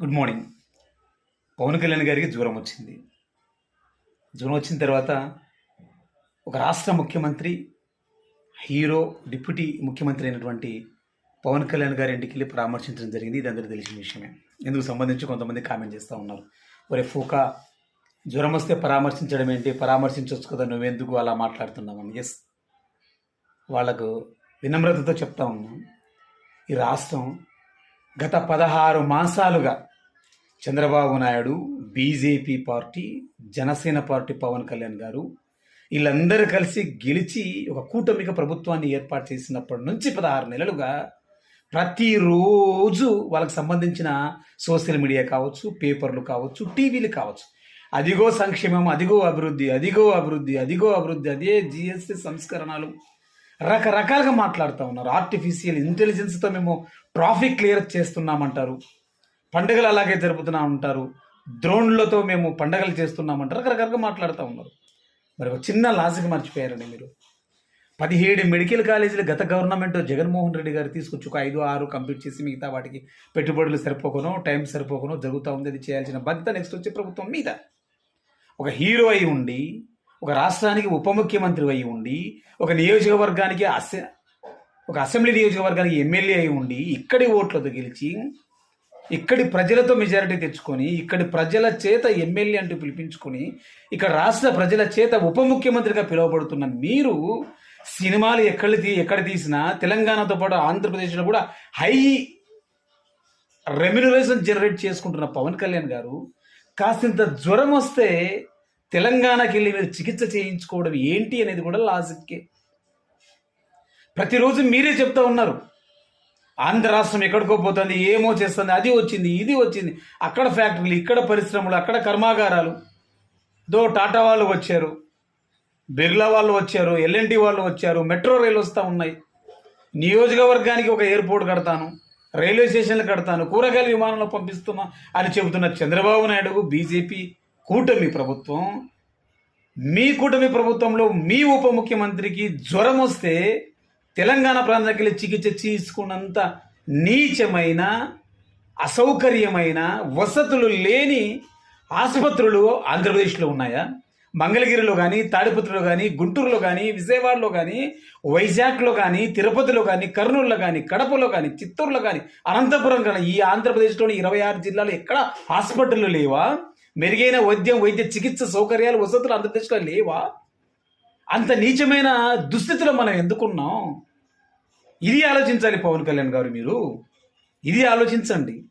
Good morning. Pawan Kalyan గారికి జ్వరం వచ్చింది. జ్వరం వచ్చిన తర్వాత ఒక రాష్ట్ర ముఖ్యమంత్రి హీరో డిప్యూటీ ముఖ్యమంత్రి అయినటువంటి పవన్ కళ్యాణ్ గారి ఇంటికి వెళ్ళి పరామర్శించడం జరిగింది. ఇది అందరూ తెలిసిన విషయమే. ఇందుకు సంబంధించి కొంతమంది కామెంట్ చేస్తూ ఉన్నారు. ఒరే ఫూకా జ్వరం వస్తే పరామర్శించడం ఏంటి? పరామర్శించవచ్చు కదా నువ్వెందుకు అలా మాట్లాడుతున్నామని ఎస్ వాళ్ళకు వినమ్రతతో చెప్తా ఉన్నాం. ఈ రాష్ట్రం గత పదహారు మాసాలుగా Chandrababu Naidu BJP party Janasena party Pawan Kalyan garu వీళ్ళందరూ కలిసి గెలిచి ఒక కూటమిక ప్రభుత్వాన్ని ఏర్పాటు చేసినప్పటి నుంచి పదహారు నెలలుగా ప్రతిరోజు వాళ్ళకి సంబంధించిన సోషల్ మీడియా కావచ్చు పేపర్లు కావచ్చు టీవీలు కావచ్చు. అదిగో సంక్షేమం అదిగో అభివృద్ధి అదిగో అభివృద్ధి అదిగో అభివృద్ధి అదే జిఎస్టి సంస్కరణలు రకరకాలుగా మాట్లాడుతూ ఉన్నారు. ఆర్టిఫిషియల్ ఇంటెలిజెన్స్తో మేము ట్రాఫిక్ క్లియర్ చేస్తున్నామంటారు. పండుగలు అలాగే జరుపుతున్నాం అంటారు డ్రోన్లతో మేము పండగలు చేస్తున్నామంటారు. రకరకాలుగా మాట్లాడుతూ ఉన్నారు. మరి ఒక చిన్న లాజిక్ మర్చిపోయారండి మీరు. పదిహేడు మెడికల్ కాలేజీలు గత గవర్నమెంట్ జగన్మోహన్ రెడ్డి గారు తీసుకొచ్చి ఒక ఐదు ఆరు కంప్లీట్ చేసి మిగతా వాటికి పెట్టుబడులు సరిపోకనో టైం సరిపోకనో జరుగుతూ ఉంది. అది చేయాల్సిన బాధ్యత నెక్స్ట్ వచ్చే ప్రభుత్వం మీద. ఒక హీరో అయి ఉండి ఒక రాష్ట్రానికి ఉప ముఖ్యమంత్రి అయి ఉండి ఒక నియోజకవర్గానికి అసె ఒక అసెంబ్లీ నియోజకవర్గానికి ఎమ్మెల్యే అయి ఉండి ఇక్కడి ఓట్లతో గెలిచి ఇక్కడి ప్రజలతో మెజారిటీ తెచ్చుకొని ఇక్కడి ప్రజల చేత ఎమ్మెల్యే అంటూ పిలిపించుకొని ఇక్కడ రాష్ట్ర ప్రజల చేత ఉప ముఖ్యమంత్రిగా పిలువబడుతున్న మీరు సినిమాలు ఎక్కడ తీ ఎక్కడ తీసినా తెలంగాణతో పాటు ఆంధ్రప్రదేశ్లో కూడా హై రెమ్యునరేషన్ జనరేట్ చేసుకుంటున్న పవన్ కళ్యాణ్ గారు కాసింత జ్వరం వస్తే తెలంగాణకి వెళ్ళి మీరు చికిత్స చేయించుకోవడం ఏంటి అనేది కూడా లాజిక్కే. ప్రతిరోజు మీరే చెప్తా ఉన్నారు. ఆంధ్ర రాష్ట్రం ఎక్కడికో పోతుంది ఏమో చేస్తుంది అది వచ్చింది ఇది వచ్చింది. అక్కడ ఫ్యాక్టరీలు ఇక్కడ పరిశ్రమలు అక్కడ కర్మాగారాలు. దో టాటా వాళ్ళు వచ్చారు బిర్లా వాళ్ళు వచ్చారు ఎల్ఎన్టీ వాళ్ళు వచ్చారు మెట్రో రైలు వస్తూ ఉన్నాయి. నియోజకవర్గానికి ఒక ఎయిర్పోర్ట్ కడతాను రైల్వే స్టేషన్లు కడతాను కూరగాయల విమానంలో పంపిస్తున్నా అని చెబుతున్న చంద్రబాబు నాయుడు బీజేపీ కూటమి ప్రభుత్వం మీ కూటమి ప్రభుత్వంలో మీ ఉప ముఖ్యమంత్రికి జ్వరం వస్తే తెలంగాణ ప్రాంతానికి వెళ్ళి చికిత్స తీసుకున్నంత నీచమైన అసౌకర్యమైన వసతులు లేని ఆసుపత్రులు ఆంధ్రప్రదేశ్లో ఉన్నాయా? మంగళగిరిలో కానీ తాడిపత్రిలో కానీ గుంటూరులో కానీ విజయవాడలో కానీ వైజాగ్లో కానీ తిరుపతిలో కానీ కర్నూలులో కానీ కడపలో కానీ చిత్తూరులో కానీ అనంతపురం కానీ ఈ ఆంధ్రప్రదేశ్లోని ఇరవై ఆరు జిల్లాలో ఎక్కడ హాస్పిటళ్ళు లేవా? మెరుగైన వైద్యం వైద్య చికిత్స సౌకర్యాలు వసతులు ఆంధ్రప్రదేశ్లో లేవా? అంత నీచమైన దుస్థితిలో మనం ఎందుకున్నాం? ఇది ఆలోచించాలి పవన్ కళ్యాణ్ గారు మీరు. ఇది ఆలోచించండి.